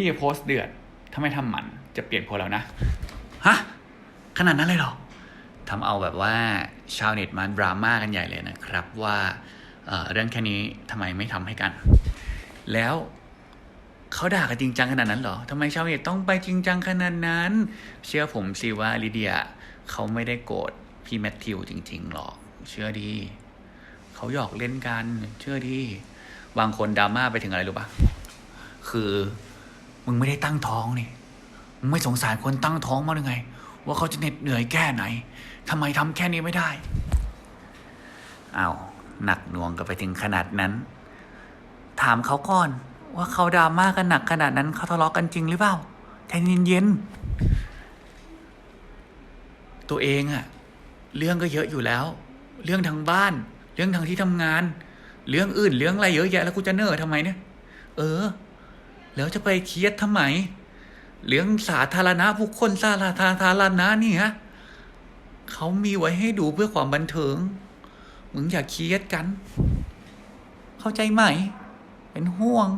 พี่จะโพสต์เดือดถ้าไม่ทำหมันจะเปลี่ยนโพแล้วนะ ฮะ ขนาดนั้นเลยเหรอทำเอาแบบว่าชาวเน็ตมาดราม่ากันใหญ่เลยนะครับ ว่าเเรื่องแค่นี้ทำไมไม่ทำให้กัน แล้วเขาด่ากันจริงจังขนาดนั้นเหรอทำไมชาวเน็ตต้องไปจริงจังขนาดนั้น เชื่อผมสิว่าลิเดียเขาไม่ได้โกรธพี่แมทธิวจริง ๆ หรอก เชื่อดี เขาหยอกเล่นกัน เชื่อดี บางคนดราม่าไปถึงอะไรรู้ปะคือ มึงไม่ได้ตั้งท้องนี่มึงไม่สงสารคนตั้งท้องมั้างหรือไง ว่าเขาจะเหน็ดเหนื่อยแค่ไหนทำไมทำแค่นี้ไม่ได้อา้าวหนักหน่วงกันไปถึงขนาดนั้น ถามเขาก่อน ว่าเขาดราม่ากันหนักขนาดนั้นเขาทะเลาะกันจริงหรือเปล่าใจเย็นๆตัวเองอะเรื่องก็เยอะอยู่แล้ว เรื่องทางบ้าน เรื่องทางที่ทำงาน เรื่องอื่นเรื่องอะไรเยอะแยะแล้วกูจะเนอทำไมเนี่ย เออ แล้วจะไปเครียดทำไม เรื่องสาธารณะบุคคลสาธารธารณะนี่ฮะเขามีไว้ให้ดูเพื่อความบันเทิง มึงอย่าเครียดกัน เข้าใจไหม เป็นห่วง